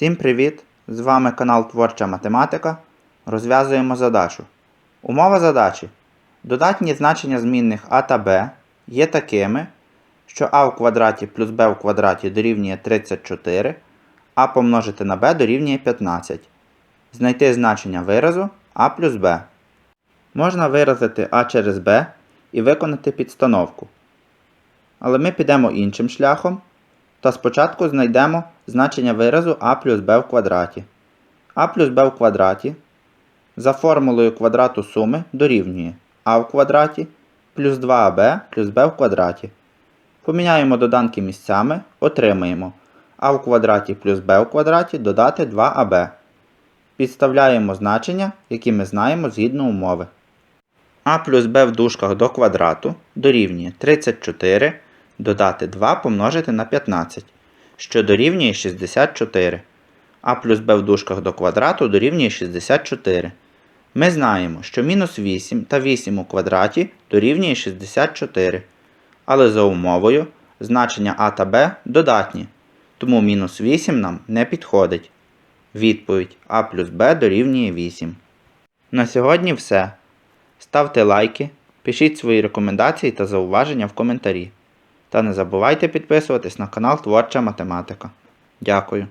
Всім привіт! З вами канал Творча Математика. Розв'язуємо задачу. Умова задачі. Додатні значення змінних а та b є такими, що а в квадраті плюс b в квадраті дорівнює 34, а помножити на b дорівнює 15. Знайти значення виразу а плюс b. Можна виразити а через b і виконати підстановку. Але ми підемо іншим шляхом. Та спочатку знайдемо значення виразу а плюс b в квадраті. а плюс b в квадраті за формулою квадрату суми дорівнює а в квадраті плюс 2аб плюс b в квадраті. Поміняємо доданки місцями, отримаємо а в квадраті плюс b в квадраті додати 2аб. Підставляємо значення, які ми знаємо згідно умови. а плюс b в дужках до квадрату дорівнює 34 додати 2 помножити на 15, що дорівнює 64. а плюс b в дужках до квадрату дорівнює 64. Ми знаємо, що мінус 8 та 8 у квадраті дорівнює 64. Але за умовою значення а та b додатні, тому мінус 8 нам не підходить. Відповідь а плюс b дорівнює 8. На сьогодні все. Ставте лайки, пишіть свої рекомендації та зауваження в коментарі. Та не забувайте підписуватись на канал Творча Математика. Дякую.